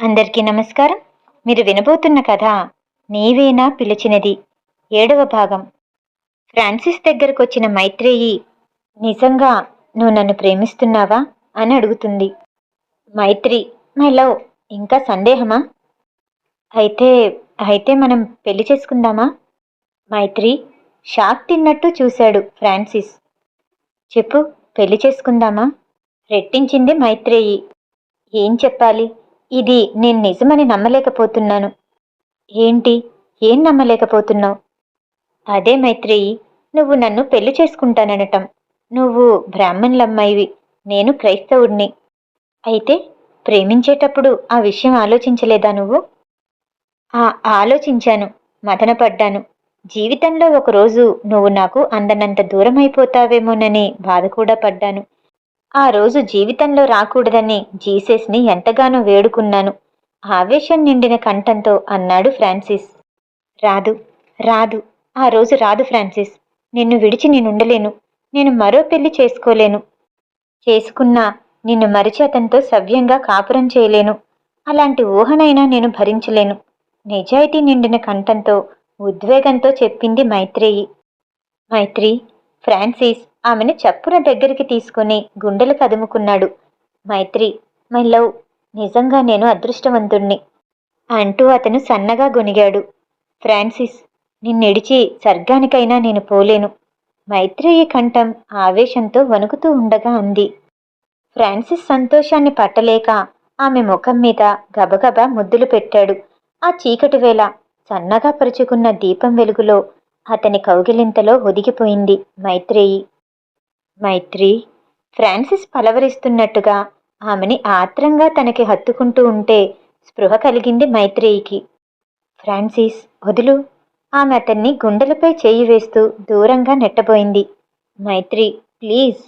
అందరికీ నమస్కారం. మీరు వినబోతున్న కథ నీవేనా పిలిచినది. ఏడవ భాగం. ఫ్రాన్సిస్ దగ్గరకు వచ్చిన మైత్రేయి నిజంగా నువ్వు నన్ను ప్రేమిస్తున్నావా? అని అడుగుతుంది. మైత్రి మై లవ్ ఇంకా సందేహమా? అయితే అయితే మనం పెళ్ళి చేసుకుందామా? మైత్రి షాక్ తిన్నట్టు చూశాడు ఫ్రాన్సిస్. చెప్పు పెళ్ళి చేసుకుందామా? రెట్టించింది మైత్రేయి. ఏం చెప్పాలి? ఇది నేను నిజమని నమ్మలేకపోతున్నాను. ఏంటి? ఏం నమ్మలేకపోతున్నావు? అదే మైత్రేయి నువ్వు నన్ను పెళ్ళి చేసుకుంటాననటం. నువ్వు బ్రాహ్మణులమ్మాయివి. నేను క్రైస్తవుడిని. అయితే ప్రేమించేటప్పుడు ఆ విషయం ఆలోచించలేదా నువ్వు? ఆ ఆలోచించాను. మదనపడ్డాను. జీవితంలో ఒకరోజు నువ్వు నాకు అందనంత దూరం అయిపోతావేమోనని బాధ కూడా పడ్డాను. ఆ రోజు జీవితంలో రాకూడదని జీసస్ని ఎంతగానో వేడుకున్నాను. ఆవేశం నిండిన కంఠంతో అన్నాడు ఫ్రాన్సిస్. రాదు రాదు ఆ రోజు రాదు ఫ్రాన్సిస్. నిన్ను విడిచి నేనుండలేను నేను మరో పెళ్ళి చేసుకోలేను. చేసుకున్నా నిన్ను మరిచి అతనితో సవ్యంగా కాపురం చేయలేను. అలాంటి ఊహనైనా నేను భరించలేను. నిజాయితీ నిండిన కంఠంతో ఉద్వేగంతో చెప్పింది మైత్రేయి. మైత్రి ఫ్రాన్సిస్ ఆమెను చప్పున దగ్గరికి తీసుకుని గుండెలు కదుముకున్నాడు. మైత్రి మై లవ్ నిజంగా నేను అదృష్టవంతుణ్ణి అంటూ అతను సన్నగా గొనిగాడు ఫ్రాన్సిస్ నిన్నెడిచి స్వర్గానికైనా నేను పోలేను. మైత్రేయి కంఠం ఆవేశంతో వణుకుతూ ఉండగా అంది. ఫ్రాన్సిస్ సంతోషాన్ని పట్టలేక ఆమె ముఖం మీద గబగబా ముద్దులు పెట్టాడు. ఆ చీకటి వేళ సన్నగా పరుచుకున్న దీపం వెలుగులో అతని కౌగిలింతలో ఒదిగిపోయింది మైత్రేయి. మైత్రి ఫ్రాన్సిస్ పలవరిస్తున్నట్టుగా ఆమెని ఆత్రంగా తనకి హత్తుకుంటూ ఉంటే స్పృహ కలిగింది మైత్రేయికి. ఫ్రాన్సిస్ వదులు. ఆమె అతన్ని గుండెలపై చేయి వేస్తూ దూరంగా నెట్టబోయింది. మైత్రి ప్లీజ్.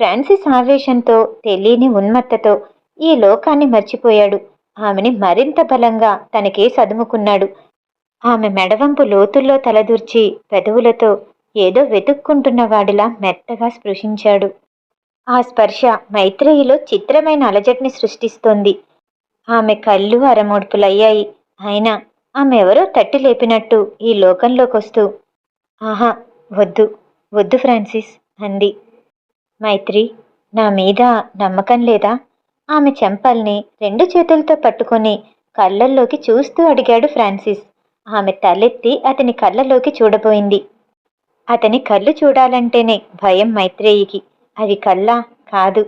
ఫ్రాన్సిస్ ఆవేశంతో తెలియని ఉన్మత్తతో ఈ లోకాన్ని మర్చిపోయాడు. ఆమెని మరింత బలంగా తనకే సదుముకున్నాడు. ఆమె మెడవంపు లోతుల్లో తలదూర్చి పెదవులతో ఏదో వెతుక్కుంటున్న వాడిలా మెత్తగా స్పృశించాడు. ఆ స్పర్శ మైత్రేయిలో చిత్రమైన అలజటిని సృష్టిస్తోంది. ఆమె కళ్ళు అరమోడ్పులయ్యాయి అయినా ఆమె ఎవరో తట్టి లేపినట్టు ఈ లోకంలోకొస్తూ ఆహా వద్దు వద్దు ఫ్రాన్సిస్ అంది. మైత్రి నా మీద నమ్మకం లేదా ఆమె చెంపల్ని రెండు చేతులతో పట్టుకొని కళ్ళల్లోకి చూస్తూ అడిగాడు ఫ్రాన్సిస్. ఆమె తలెత్తి అతని కళ్ళలోకి చూడబోయింది. అతని కళ్ళు చూడాలంటేనే భయం మైత్రేయికి. అవి కళ్ళా కాదు.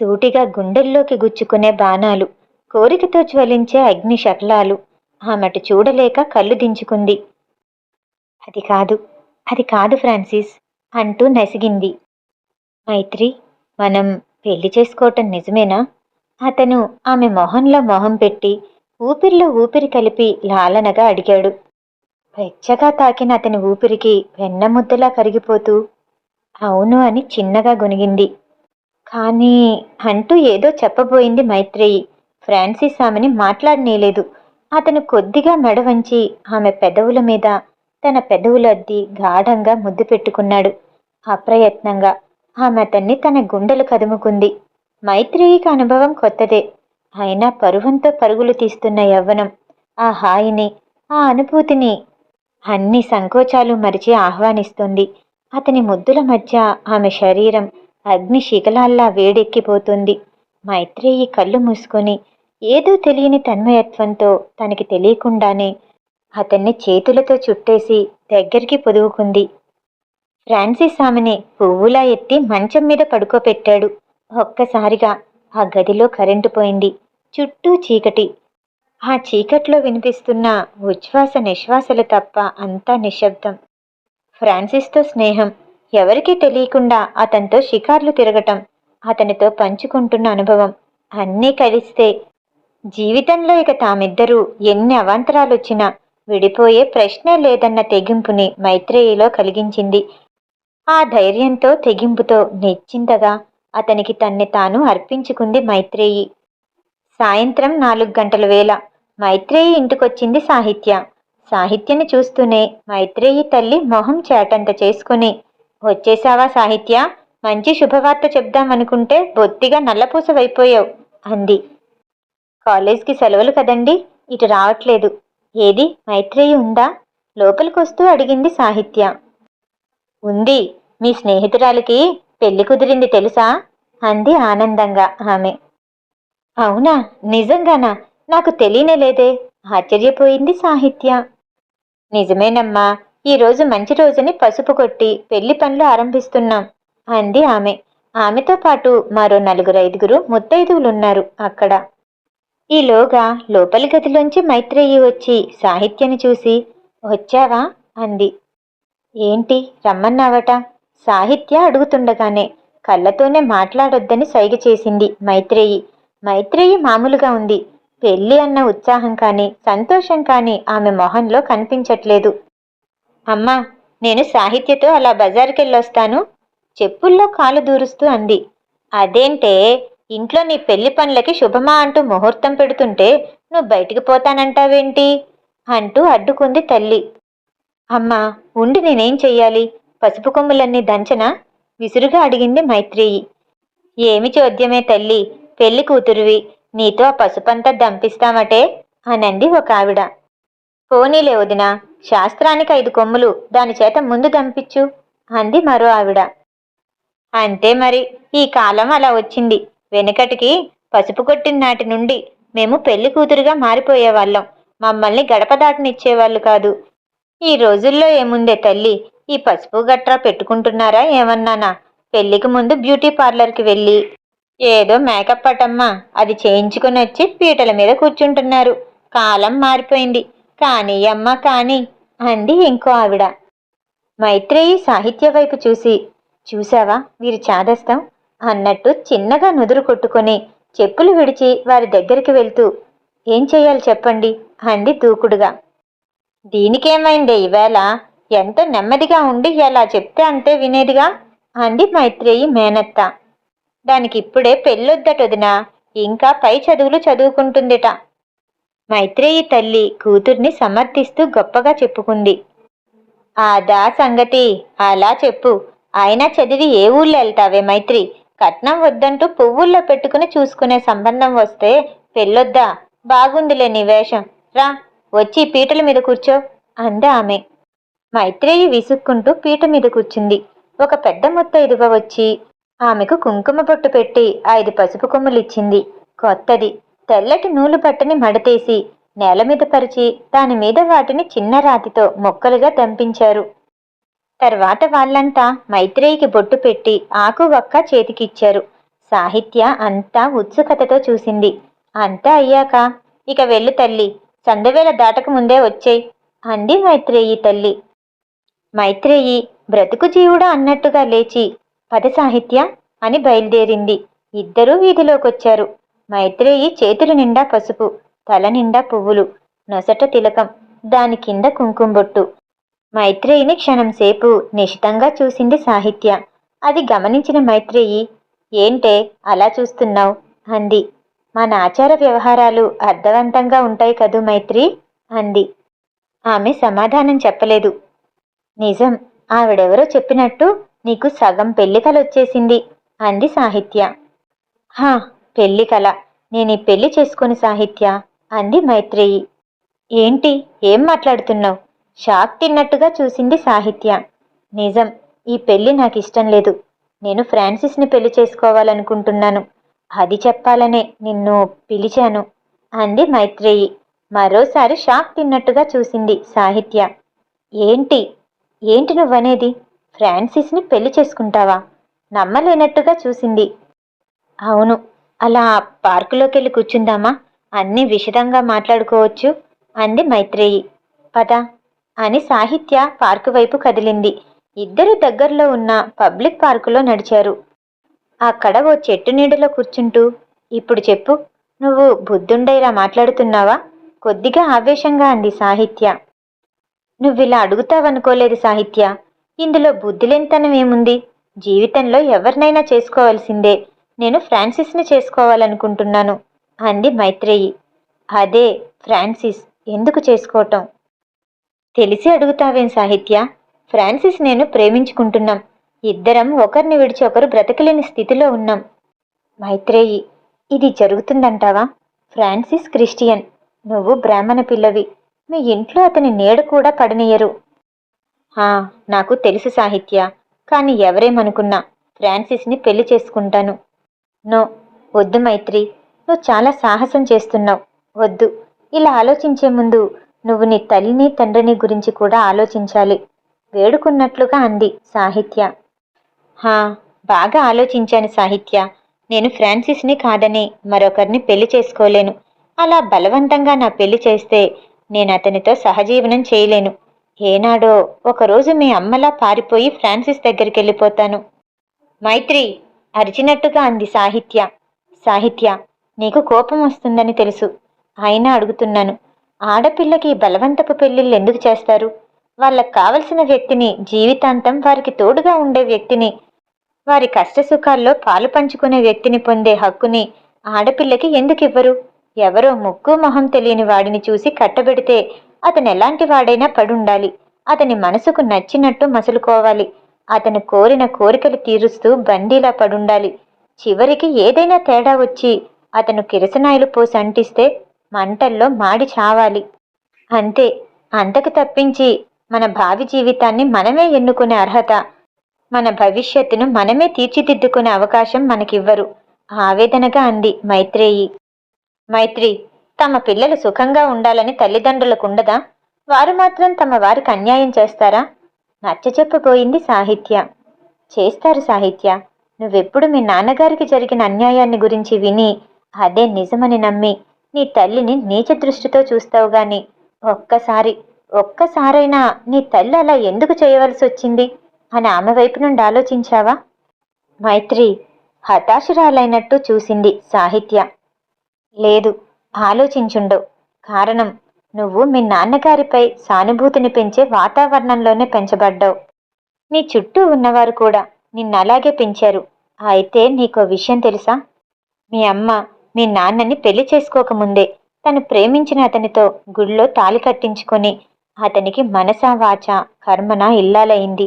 సూటిగా గుండెల్లోకి గుచ్చుకునే బాణాలు. కోరికతో జ్వలించే అగ్ని శకలాలు. ఆమెటు చూడలేక కళ్ళు దించుకుంది. అది కాదు అది కాదు ఫ్రాన్సిస్ అంటూ నసిగింది. మైత్రి మనం పెళ్ళి చేసుకోవటం నిజమేనా? అతను ఆమె మొహంలో మొహం పెట్టి ఊపిరిలో ఊపిరి కలిపి లాలనగా అడిగాడు. వెచ్చగా తాకిన అతని ఊపిరికి వెన్నముద్దలా కరిగిపోతూ అవును అని చిన్నగా గొనిగింది కానీ అంటూ ఏదో చెప్పబోయింది మైత్రేయి. ఫ్రాన్సిస్ ఆమెని మాట్లాడనేలేదు అతను కొద్దిగా మెడ వంచి ఆమె పెదవుల మీద తన పెదవులు అద్ది గాఢంగా ముద్దు పెట్టుకున్నాడు. అప్రయత్నంగా ఆమె అతన్ని తన గుండెలు కదుముకుంది. మైత్రేయికి అనుభవం కొత్తదే. అయినా పరువంతో పరుగులు తీస్తున్న యవ్వనం ఆ హాయిని ఆ అనుభూతిని అన్ని సంకోచాలు మరిచి ఆహ్వానిస్తుంది. అతని ముద్దుల మధ్య ఆమె శరీరం అగ్ని శిఖలాల్లా వేడెక్కిపోతుంది. మైత్రేయి కళ్ళు మూసుకొని ఏదో తెలియని తన్మయత్వంతో తనకి తెలియకుండానే అతన్ని చేతులతో చుట్టేసి దగ్గరికి పొదువుకుంది. ఫ్రాన్సిస్ ఆమెని పువ్వులా ఎత్తి మంచం మీద పడుకోపెట్టాడు. ఒక్కసారిగా ఆ గదిలో కరెంటు పోయింది. చుట్టూ చీకటి. ఆ చీకట్లో వినిపిస్తున్న ఉచ్ఛ్వాస నిశ్వాసలు తప్ప అంతా నిశ్శబ్దం. ఫ్రాన్సిస్తో స్నేహం. ఎవరికీ తెలియకుండా అతనితో షికార్లు తిరగటం అతనితో పంచుకుంటున్న అనుభవం అన్నీ కలిస్తే జీవితంలో ఇక తామిద్దరూ ఎన్ని అవాంతరాలు వచ్చినా విడిపోయే ప్రశ్నే లేదన్న తెగింపుని మైత్రేయిలో కలిగించింది. ఆ ధైర్యంతో తెగింపుతో నిశ్చింతగా అతనికి తన్ని తాను అర్పించుకుంది మైత్రేయి. సాయంత్రం నాలుగు గంటల వేళ మైత్రేయి ఇంటికొచ్చింది సాహిత్య. సాహిత్యని చూస్తూనే మైత్రేయి తల్లి మొహం చేటంత చేసుకుని వచ్చేసావా సాహిత్య? మంచి శుభవార్త చెప్దామనుకుంటే బొత్తిగా నల్లపూసవైపోయావు అంది. కాలేజ్కి సెలవులు కదండి ఇటు రావట్లేదు. ఏది మైత్రేయి ఉందా? లోపలికొస్తూ అడిగింది సాహిత్య. ఉంది మీ స్నేహితురాలికి పెళ్ళి కుదిరింది తెలుసా? అంది ఆనందంగా ఆమె. అవునా? నిజంగానా? నాకు తెలియనే లేదే. ఆశ్చర్యపోయింది సాహిత్య. నిజమేనమ్మా ఈరోజు మంచి రోజుని పసుపు కొట్టి పెళ్ళి పనులు ఆరంభిస్తున్నాం అంది ఆమె. ఆమెతో పాటు మరో నలుగురు ఐదుగురు ముత్తైదువులున్నారు అక్కడ. ఈలోగా లోపలి గదిలోంచి మైత్రేయి వచ్చి సాహిత్యని చూసి వచ్చావా? అంది. ఏంటి రమ్మన్నావట? సాహిత్య అడుగుతుండగానే కళ్ళతోనే మాట్లాడొద్దని సైగ చేసింది మైత్రేయి. మైత్రేయి మామూలుగా ఉంది పెళ్ళి అన్న ఉత్సాహం కానీ సంతోషం కానీ ఆమె మొహంలో కనిపించట్లేదు. అమ్మా నేను సాహిత్యతో అలా బజార్కెళ్ళొస్తాను? చెప్పుల్లో కాలు దూరుస్తూ అంది. అదేంటే ఇంట్లో నీ పెళ్ళి పనులకి శుభమా అంటూ ముహూర్తం పెడుతుంటే నువ్వు బయటికి పోతానంటావేంటి? అంటూ అడ్డుకుంది తల్లి. అమ్మా ఉండి నేనేం చెయ్యాలి? పసుపు కొమ్ములన్నీ దంచనా? విసురుగా అడిగింది మైత్రేయి. ఏమి చోద్యమే తల్లి పెళ్ళి కూతురువి. నీతో ఆ పసుపంతా దంపిస్తామటే అనంది ఒక ఆవిడ. పోనీలే వదినా శాస్త్రానికి ఐదు కొమ్ములు దాని చేత ముందు దంపించు అంది మరో ఆవిడ. అంతే మరి ఈ కాలం అలా వచ్చింది. వెనుకటికి పసుపు కొట్టిన నాటి నుండి మేము పెళ్ళి కూతురుగా మారిపోయేవాళ్ళం. మమ్మల్ని గడప దాటనిచ్చేవాళ్ళు కాదు. ఈ రోజుల్లో ఏముందే తల్లి ఈ పసుపు గట్రా పెట్టుకుంటున్నారా ఏమన్నానా? పెళ్ళికి ముందు బ్యూటీ పార్లర్కి వెళ్ళి ఏదో మేకప్ అటమ్మా. అది చేయించుకుని వచ్చి పీటల మీద కూర్చుంటున్నారు. కాలం మారిపోయింది. కానీ అమ్మ కానీ అంది ఇంకో ఆవిడ. మైత్రేయి సాహిత్య వైపు చూసి చూసావా వీరి చాదస్తం? అన్నట్టు చిన్నగా నుదురు కొట్టుకొని చెప్పులు విడిచి వారి దగ్గరికి వెళ్తూ ఏం చేయాలి చెప్పండి? అంది దూకుడుగా. దీనికేమైందే ఈవేళ? ఎంత నెమ్మదిగా ఉండి ఎలా చెప్తే అంతే వినేదిగా? అంది మైత్రేయి మేనత్త. దానికి ఇప్పుడే పెళ్ళొద్దట వదినా ఇంకా పై చదువులు చదువుకుంటుందిట. మైత్రేయి తల్లి కూతుర్ని సమర్థిస్తూ గొప్పగా చెప్పుకుంది. ఆదా సంగతి అలా చెప్పు. అయినా చదివి ఏ ఊళ్ళో వెళ్తావే మైత్రి? కట్నం వద్దంటూ పువ్వుల్లో పెట్టుకుని చూసుకునే సంబంధం వస్తే పెళ్ళొద్దా? బాగుందిలే నీ వేషం. రా వచ్చి పీటల మీద కూర్చో అంది ఆమె. మైత్రేయి విసుక్కుంటూ పీట మీద కూర్చుంది. ఒక పెద్ద ముత్తైదువ వచ్చి ఆమెకు కుంకుమ బొట్టు పెట్టి ఐదు పసుపు కొమ్ములిచ్చింది. కొత్తది. తెల్లటి నూలు పట్టని మడతేసి నేల మీద పరిచి దాని మీద వాటిని చిన్న రాతితో మొక్కలుగా దంపించారు. తర్వాత వాళ్ళంతా మైత్రేయికి బొట్టు పెట్టి ఆకు వక్క చేతికిచ్చారు. సాహిత్య అంతా ఉత్సుకతతో చూసింది. అంతా అయ్యాక ఇక వెళ్ళు తల్లి సందవేళ దాటక ముందే వచ్చేయ్ అంది మైత్రేయి తల్లి. మైత్రేయి బ్రతుకు జీవుడా అన్నట్టుగా లేచి పద సాహిత్య అని బయలుదేరింది. ఇద్దరూ వీధిలోకొచ్చారు. మైత్రేయి చేతుల నిండా పసుపు తల నిండా పువ్వులు నొసట తిలకం దాని కింద కుంకుమబొట్టు మైత్రేయిని క్షణం సేపు నిశితంగా చూసింది సాహిత్య. అది గమనించిన మైత్రేయి ఏంటే అలా చూస్తున్నావు? అంది. మన ఆచార వ్యవహారాలు అర్థవంతంగా ఉంటాయి కదూ మైత్రి? అంది. ఆమె సమాధానం చెప్పలేదు. నిజం. ఆవిడెవరో చెప్పినట్టు నీకు సగం పెళ్ళి కల వచ్చేసింది అంది సాహిత్య. హా పెళ్ళి కల. నేను పెళ్ళి చేసుకుని సాహిత్య అంది మైత్రేయి. ఏంటి ఏం మాట్లాడుతున్నావు? షాక్ తిన్నట్టుగా చూసింది సాహిత్య. నిజం ఈ పెళ్ళి నాకు ఇష్టం లేదు. నేను ఫ్రాన్సిస్ని పెళ్ళి చేసుకోవాలనుకుంటున్నాను. అది చెప్పాలనే నిన్ను పిలిచాను అంది మైత్రేయి. మరోసారి షాక్ తిన్నట్టుగా చూసింది సాహిత్య. ఏంటి ఏంటి నువ్వనేది? ఫ్రాన్సిస్ని పెళ్ళి చేసుకుంటావా? నమ్మలేనట్టుగా చూసింది. అవును అలా పార్కులోకి వెళ్ళి కూర్చుందామా? అన్నీ విషదంగా మాట్లాడుకోవచ్చు అంది మైత్రేయి. పద అని సాహిత్య పార్కు వైపు కదిలింది. ఇద్దరు దగ్గరలో ఉన్న పబ్లిక్ పార్కులో నడిచారు. అక్కడ ఓ చెట్టు నీడలో కూర్చుంటూ ఇప్పుడు చెప్పు నువ్వు బుద్ధుండైలా మాట్లాడుతున్నావా? కొద్దిగా ఆవేశంగా అంది సాహిత్య. నువ్విలా అడుగుతావనుకోలేదు సాహిత్య ఇందులో బుద్ధిలేనితనం ఏముంది? జీవితంలో ఎవరినైనా చేసుకోవాల్సిందే. నేను ఫ్రాన్సిస్ని చేసుకోవాలనుకుంటున్నాను. అంది మైత్రేయి. అదే ఫ్రాన్సిస్ ఎందుకు చేసుకోవటం? తెలిసి అడుగుతావేం సాహిత్య? ఫ్రాన్సిస్ నేను ప్రేమించుకుంటున్నాం. ఇద్దరం ఒకరిని విడిచి ఒకరు బ్రతకలేని స్థితిలో ఉన్నాం. మైత్రేయి ఇది జరుగుతుందంటావా? Francis Christian. నువ్వు బ్రాహ్మణ పిల్లవి. మీ ఇంట్లో అతని నీడ కూడా పడనీయరు. హా నాకు తెలుసు సాహిత్య కానీ ఎవరేమనుకున్నా ఫ్రాన్సిస్ని పెళ్ళి చేసుకుంటాను. నో వద్దు మైత్రి నువ్వు చాలా సాహసం చేస్తున్నావు. వద్దు ఇలా ఆలోచించే ముందు నువ్వు నీ తల్లిని తండ్రిని గురించి కూడా ఆలోచించాలి. వేడుకున్నట్లుగా అంది సాహిత్య. హా బాగా ఆలోచించాను సాహిత్య. నేను ఫ్రాన్సిస్ని కాదని మరొకరిని పెళ్ళి చేసుకోలేను. అలా బలవంతంగా నా పెళ్ళి చేస్తే నేను అతనితో సహజీవనం చేయలేను. ఏనాడో ఒకరోజు మీ అమ్మలా పారిపోయి ఫ్రాన్సిస్ దగ్గరికి వెళ్ళిపోతాను మైత్రి అరిచినట్టుగా అంది సాహిత్య. సాహిత్య నీకు కోపం వస్తుందని తెలుసు. అయినా అడుగుతున్నాను ఆడపిల్లకి బలవంతపు పెళ్ళిళ్ళు ఎందుకు చేస్తారు? వాళ్ళకు కావలసిన వ్యక్తిని జీవితాంతం వారికి తోడుగా ఉండే వ్యక్తిని వారి కష్టసుఖాల్లో పాలు పంచుకునే వ్యక్తిని పొందే హక్కుని ఆడపిల్లకి ఎందుకు ఇవ్వరు ఎవరో ముక్కు మొహం తెలియని వాడిని చూసి కట్టబెడితే అతను ఎలాంటి వాడైనా పడుండాలి. అతని మనసుకు నచ్చినట్టు మసులుకోవాలి. అతను కోరిన కోరికలు తీరుస్తూ బందీలా పడుండాలి. చివరికి ఏదైనా తేడా వచ్చి అతను కిరసనాయిలు పోసి అంటిస్తే మంటల్లో మాడి చావాలి. అంతే అంతకు తప్పించి మన భావి జీవితాన్ని మనమే ఎన్నుకునే అర్హత. మన భవిష్యత్తును మనమే తీర్చిదిద్దుకునే అవకాశం మనకివ్వరు. ఆవేదనగా అంది మైత్రేయి. మైత్రి తమ పిల్లలు సుఖంగా ఉండాలని తల్లిదండ్రులకు ఉండదా? వారు మాత్రం తమ వారికి అన్యాయం చేస్తారా? నచ్చచెప్పబోయింది సాహిత్య. చేస్తారు సాహిత్య. నువ్వెప్పుడు మీ నాన్నగారికి జరిగిన అన్యాయాన్ని గురించి విని అదే నిజమని నమ్మి నీ తల్లిని నీచ దృష్టితో చూస్తావు గాని ఒక్కసారి ఒక్కసారైనా నీ తల్లి అలా ఎందుకు చేయవలసి వచ్చింది? అని ఆమె వైపు నుండి ఆలోచించావా? మైత్రి హతాశురాలైనట్టు చూసింది సాహిత్య. లేదు ఆలోచించుండవు కారణం నువ్వు మీ నాన్నగారిపై సానుభూతిని పెంచే వాతావరణంలోనే పెంచబడ్డావు. నీ చుట్టూ ఉన్నవారు కూడా నిన్నలాగే పెంచారు. అయితే నీకో విషయం తెలుసా? మీ అమ్మ మీ నాన్నని పెళ్ళి చేసుకోకముందే తను ప్రేమించిన అతనితో గుళ్ళో తాలి కట్టించుకొని అతనికి మనసా వాచ కర్మన ఇల్లాలయింది.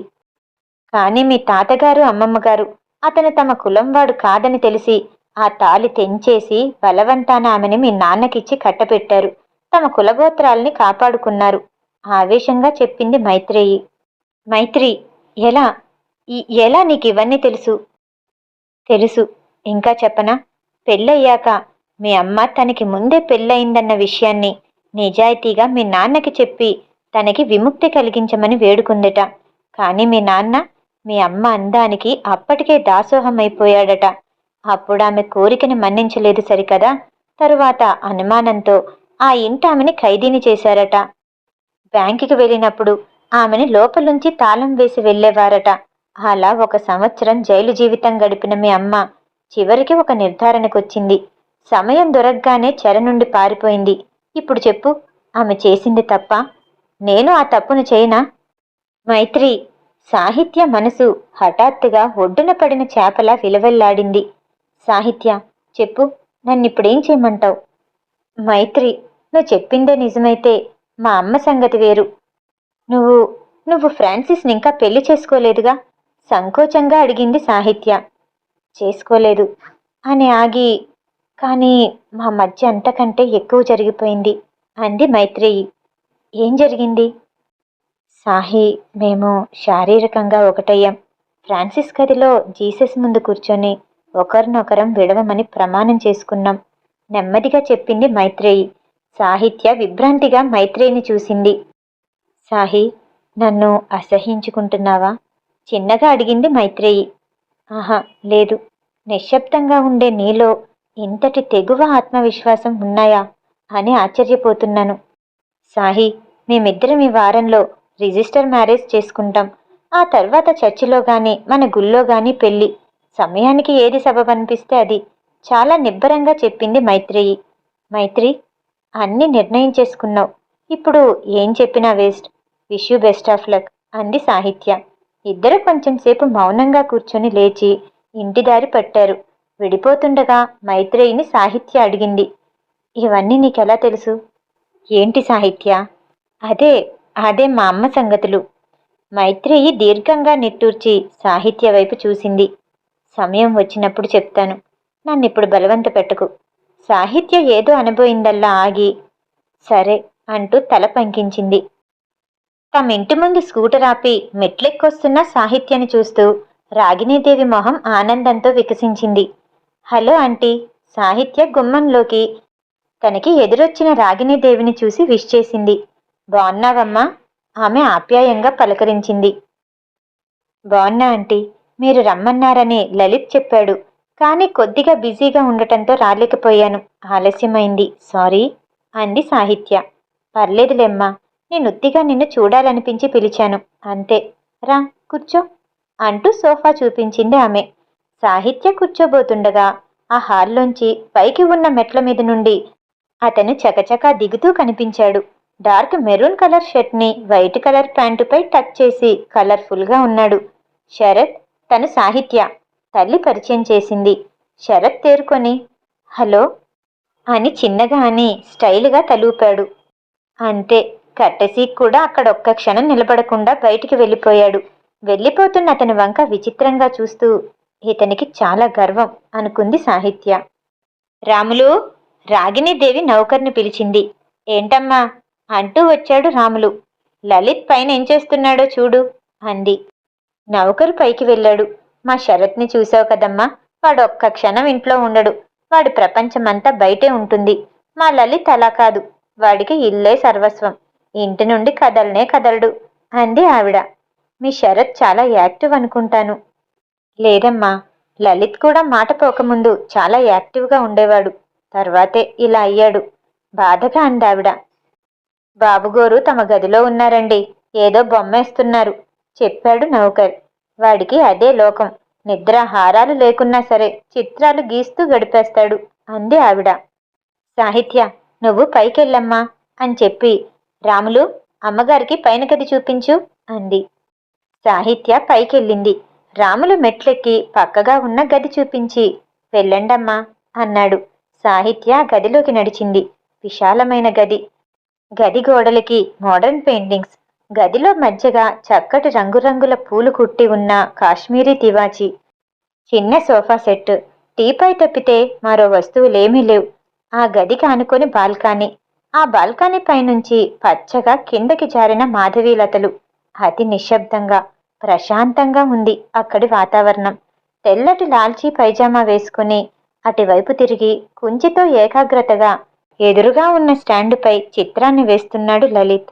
కానీ మీ తాతగారు అమ్మమ్మగారు అతను తమ కులంవాడు కాదని తెలిసి ఆ తాలి తెంచేసి బలవంతాన ఆమెని మీ నాన్నకిచ్చి కట్టపెట్టారు తమ కులగోత్రాల్ని కాపాడుకున్నారు. ఆవేశంగా చెప్పింది మైత్రేయి. మైత్రి ఎలా? ఈ- ఎలా నీకు ఇవన్నీ తెలుసు? తెలుసు. ఇంకా చెప్పనా? పెళ్ళయ్యాక మీ అమ్మ తనకి ముందే పెళ్ళయిందన్న విషయాన్ని నిజాయితీగా మీ నాన్నకి చెప్పి తనకి విముక్తి కలిగించమని వేడుకుందట. కానీ మీ నాన్న మీ అమ్మ అందానికి అప్పటికే దాసోహం అయిపోయాడట అప్పుడు ఆమె కోరికని మన్నించలేదు సరికదా? తరువాత అనుమానంతో ఆ ఇంట ఆమెని ఖైదీని చేశారట. బ్యాంకుకి వెళ్ళినప్పుడు ఆమెని లోపలుంచి తాళం వేసి వెళ్ళేవారట. అలా ఒక సంవత్సరం జైలు జీవితం గడిపిన మీ అమ్మ చివరికి ఒక నిర్ధారణకొచ్చింది. సమయం దొరకగానే చెర నుండి పారిపోయింది. ఇప్పుడు చెప్పు ఆమె చేసింది తప్ప నేను ఆ తప్పును చేయనా మైత్రి సాహిత్య మనసు హఠాత్తుగా ఒడ్డున పడిన చేపలా విలవెల్లాడింది. సాహిత్య చెప్పు నన్నిప్పుడేం చేయమంటావు? మైత్రి నువ్వు చెప్పిందే నిజమైతే మా అమ్మ సంగతి వేరు. నువ్వు నువ్వు ఫ్రాన్సిస్ని ఇంకా పెళ్ళి చేసుకోలేదుగా? సంకోచంగా అడిగింది సాహిత్య. చేసుకోలేదు అని ఆగి కానీ మా మధ్య అంతకంటే ఎక్కువ జరిగిపోయింది అంది మైత్రేయి. ఏం జరిగింది? సాహి మేము శారీరకంగా ఒకటయ్యాం. ఫ్రాన్సిస్ గదిలో జీసస్ ముందు కూర్చొని ఒకరినొకరం విడవమని ప్రమాణం చేసుకున్నాం. నెమ్మదిగా చెప్పింది మైత్రేయి. సాహిత్య విభ్రాంతిగా మైత్రేయిని చూసింది. సాహి నన్ను అసహించుకుంటున్నావా? చిన్నగా అడిగింది మైత్రేయి. ఆహా లేదు. నిశ్శబ్దంగా ఉండే నీలో ఇంతటి తెగువ ఆత్మవిశ్వాసం ఉన్నాయా? అని ఆశ్చర్యపోతున్నాను. సాహి మేమిద్దరం ఈ వారంలో రిజిస్టర్ మ్యారేజ్ చేసుకుంటాం. ఆ తర్వాత చర్చిలో గాని మన గుళ్ళో గాని పెళ్ళి. సమయానికి ఏది సబబ్ అనిపిస్తే అది. చాలా నిబ్బరంగా చెప్పింది మైత్రేయి. మైత్రి అన్ని నిర్ణయం చేసుకున్నావు. ఇప్పుడు ఏం చెప్పినా waste. Wish you best of luck అంది సాహిత్య. ఇద్దరు కొంచెం సేపు మౌనంగా కూర్చొని లేచి ఇంటి దారి పట్టారు. విడిపోతుండగా మైత్రేయిని సాహిత్య అడిగింది. ఇవన్నీ నీకెలా తెలుసు? ఏంటి సాహిత్య? అదే అదే మా అమ్మ సంగతులు. మైత్రేయి దీర్ఘంగా నిట్టూర్చి సాహిత్య వైపు చూసింది. సమయం వచ్చినప్పుడు చెప్తాను. నన్నిప్పుడు బలవంత పెట్టకు. సాహిత్య ఏదో అనబోయిందల్లా ఆగి. సరే అంటూ తల పంకించింది. తమ ఇంటి ముందు స్కూటర్ ఆపి మెట్లెక్కొస్తున్న సాహిత్యని చూస్తూ రాగిణీదేవి మొహం ఆనందంతో వికసించింది. హలో ఆంటీ సాహిత్య గుమ్మంలోకి తనకి ఎదురొచ్చిన రాగిణీదేవిని చూసి విష్ చేసింది. బాగున్నావమ్మా ఆమె ఆప్యాయంగా పలకరించింది. బాగున్నా ఆంటీ మీరు రమ్మన్నారని లలిత్ చెప్పాడు. కానీ కొద్దిగా బిజీగా ఉండటంతో రాలేకపోయాను. ఆలస్యమైంది. సారీ అంది సాహిత్య. పర్లేదులేమ్మా. నేను ఉత్తిగా నిన్ను చూడాలనిపించి పిలిచాను. అంతే. రా కూర్చో అంటూ సోఫా చూపించింది ఆమె. సాహిత్య కూర్చోబోతుండగా ఆ హాల్లోంచి పైకి ఉన్న మెట్ల మీద నుండి అతను చకచకా దిగుతూ కనిపించాడు. డార్క్ మెరూన్ కలర్ షర్ట్ని వైట్ కలర్ ప్యాంటుపై టచ్ చేసి కలర్ఫుల్గా ఉన్నాడు. శరత్ తను సాహిత్య తల్లి పరిచయం చేసింది. శరత్ తేరుకొని హలో అని చిన్నగా అని స్టైల్గా తలూపాడు. అంతే కట్టసీ కూడా అక్కడ ఒక్క క్షణం నిలబడకుండా బయటికి వెళ్ళిపోయాడు. వెళ్ళిపోతున్న అతని వంక విచిత్రంగా చూస్తూ ఇతనికి చాలా గర్వం అనుకుంది సాహిత్య. రాములు రాగిణీదేవి నౌకర్ని పిలిచింది. ఏంటమ్మా? అంటూ వచ్చాడు రాములు. లలిత్ పైన ఏం చేస్తున్నాడో చూడు అంది. నౌకరు పైకి వెళ్ళాడు. మా శరత్ని చూసావు కదమ్మా. వాడు ఒక్క క్షణం ఇంట్లో ఉండడు. వాడి ప్రపంచమంతా బయటే ఉంటుంది. మా లలిత్ అలా కాదు. వాడికి ఇల్లే సర్వస్వం. ఇంటి నుండి కదలనే కదలడు. అంది ఆవిడ. మీ శరత్ చాలా యాక్టివ్ అనుకుంటాను. లేదమ్మా. లలిత్ కూడా మాట పోకముందు చాలా యాక్టివ్గా ఉండేవాడు. తర్వాతే ఇలా అయ్యాడు. బాధగా అందావిడ. బాబుగోరు తమ గదిలో ఉన్నారండి. ఏదో బొమ్మేస్తున్నారు చెప్పాడు నౌకర్. వాడికి అదే లోకం. నిద్ర హారాలు లేకున్నా సరే చిత్రాలు గీస్తూ గడిపేస్తాడు అంది ఆవిడ. సాహిత్య నువ్వు పైకెళ్ళమ్మా అని చెప్పి రాములు అమ్మగారికి పైన గది చూపించు అంది. సాహిత్య పైకెళ్ళింది. రాములు మెట్లెక్కి పక్కగా ఉన్న గది చూపించి వెళ్ళండమ్మా అన్నాడు. సాహిత్య గదిలోకి నడిచింది. విశాలమైన గది. గది గోడలకి మోడర్న్ పెయింటింగ్స్. గదిలో మధ్యగా చక్కటి రంగురంగుల పూలు కుట్టి ఉన్న కాశ్మీరీ తివాచి. చిన్న సోఫా సెట్. టీపై తప్పితే మరో వస్తువులేమీ లేవు. ఆ గదికి ఆనుకొని బాల్కనీ. ఆ బాల్కనీ పైనుంచి పచ్చగా కిందకి జారిన మాధవీలతలు అతి నిశ్శబ్దంగా ప్రశాంతంగా ఉంది అక్కడి వాతావరణం. తెల్లటి లాల్చీ పైజామా వేసుకుని అటువైపు తిరిగి కుంచితో ఏకాగ్రతగా ఎదురుగా ఉన్న స్టాండుపై చిత్రాన్ని వేస్తున్నాడు లలిత్.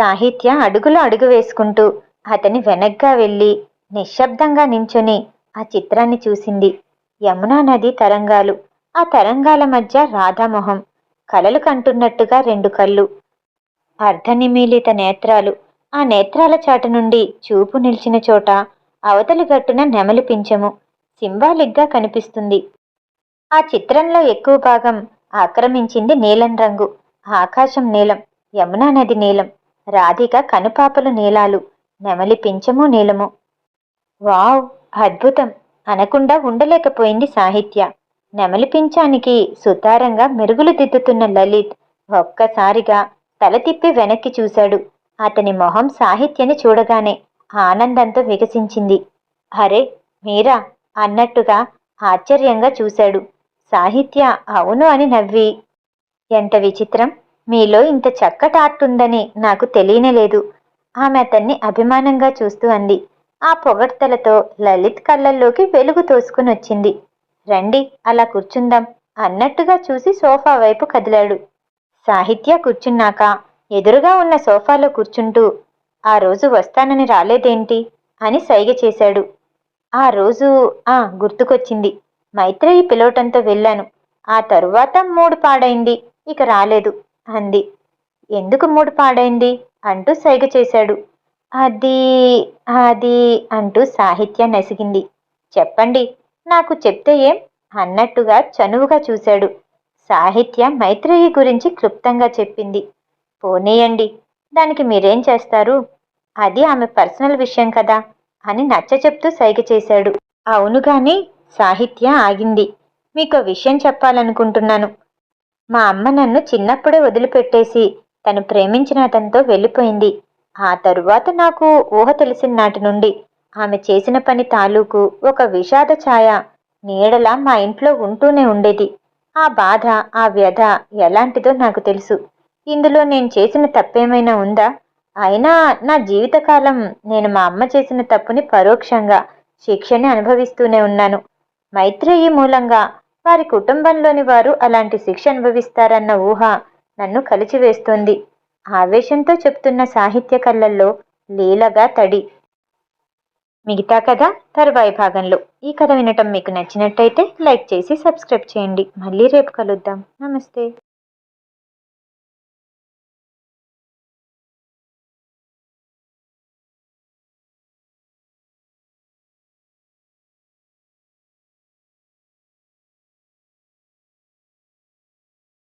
సాహిత్య అడుగులో అడుగు వేసుకుంటూ అతని వెనగ్గా వెళ్ళి నిశ్శబ్దంగా నించుని ఆ చిత్రాన్ని చూసింది. యమునా నది తరంగాలు. ఆ తరంగాల మధ్య రాధామొహం. కలలు కంటున్నట్టుగా రెండు కళ్ళు. అర్ధనిమీలిత నేత్రాలు. ఆ నేత్రాల చాటు నుండి చూపు నిలిచిన చోట అవతలి గట్టున నెమలి పింఛము సింబాలిక్గా కనిపిస్తుంది. ఆ చిత్రంలో ఎక్కువ భాగం ఆక్రమించింది నీలం రంగు. ఆకాశం నీలం. యమునా నది నీలం. రాధిక కనుపాపలు నీలాలు నెమలి పింఛము నీలము. వావ్ అద్భుతం! అనకుండా ఉండలేకపోయింది సాహిత్య. నెమలి పింఛానికి సుతారంగా మెరుగులు దిద్దుతున్న లలిత్ ఒక్కసారిగా తల తిప్పి వెనక్కి చూశాడు. అతని మొహం సాహిత్యని చూడగానే ఆనందంతో వికసించింది. అరే మీరా! అన్నట్టుగా ఆశ్చర్యంగా చూశాడు. సాహిత్య అవును అని నవ్వి ఎంత విచిత్రం! మీలో ఇంత చక్కటి ఆర్ట్ ఉందని నాకు తెలియనేలేదు ఆమె అతన్ని అభిమానంగా చూస్తూ అంది. ఆ పొగడ్తలతో లలిత్ కళ్ళల్లోకి వెలుగు తోసుకుని వచ్చింది రండి అలా కూర్చుందాం అన్నట్టుగా చూసి సోఫా వైపు కదిలాడు. సాహిత్య కూర్చున్నాక ఎదురుగా ఉన్న సోఫాలో కూర్చుంటూ ఆ రోజు వస్తానని రాలేదేంటి? అని సైగ చేశాడు. ఆ రోజు ఆ గుర్తుకొచ్చింది. మైత్రేయి పిలవటంతో వెళ్ళాను. ఆ తరువాత మూడు పాడైంది. ఇక రాలేదు. అంది. ఎందుకు మూడు పాడైంది? అంటూ సైగ చేశాడు. అది అది అంటూ సాహిత్య నసిగింది. చెప్పండి నాకు చెప్తే ఏం? అన్నట్టుగా చనువుగా చూశాడు. సాహిత్య మైత్రేయి గురించి క్లుప్తంగా చెప్పింది. పోనేయండి దానికి మీరేం చేస్తారు? అది ఆమె పర్సనల్ విషయం కదా అని నచ్చ చెప్తూ సైగ చేశాడు. అవును కానీ సాహిత్య ఆగింది. మీకు విషయం చెప్పాలనుకుంటున్నాను. మా అమ్మ నన్ను చిన్నప్పుడే వదిలిపెట్టేసి తను ప్రేమించిన అతనితో వెళ్ళిపోయింది. ఆ తరువాత నాకు ఊహ తెలిసిన నాటి నుండి ఆమె చేసిన పని తాలూకు ఒక విషాద ఛాయ నీడలా మా ఇంట్లో ఉంటూనే ఉండేది. ఆ బాధ ఆ వ్యధ ఎలాంటిదో నాకు తెలుసు. ఇందులో నేను చేసిన తప్పేమైనా ఉందా? అయినా నా జీవితకాలం నేను మా అమ్మ చేసిన తప్పుని పరోక్షంగా శిక్షని అనుభవిస్తూనే ఉన్నాను. మైత్రేయి మూలంగా వారి కుటుంబంలోని వారు అలాంటి శిక్ష అనుభవిస్తారన్న ఊహ నన్ను కలిచివేస్తోంది. ఆవేశంతో చెప్తున్న సాహిత్య కళ్ళల్లో లీలగా తడి. మిగతా కథ తరువాయి భాగంలో. ఈ కథ వినటం మీకు నచ్చినట్టయితే లైక్ చేసి సబ్స్క్రైబ్ చేయండి. మళ్ళీ రేపు కలుద్దాం. నమస్తే.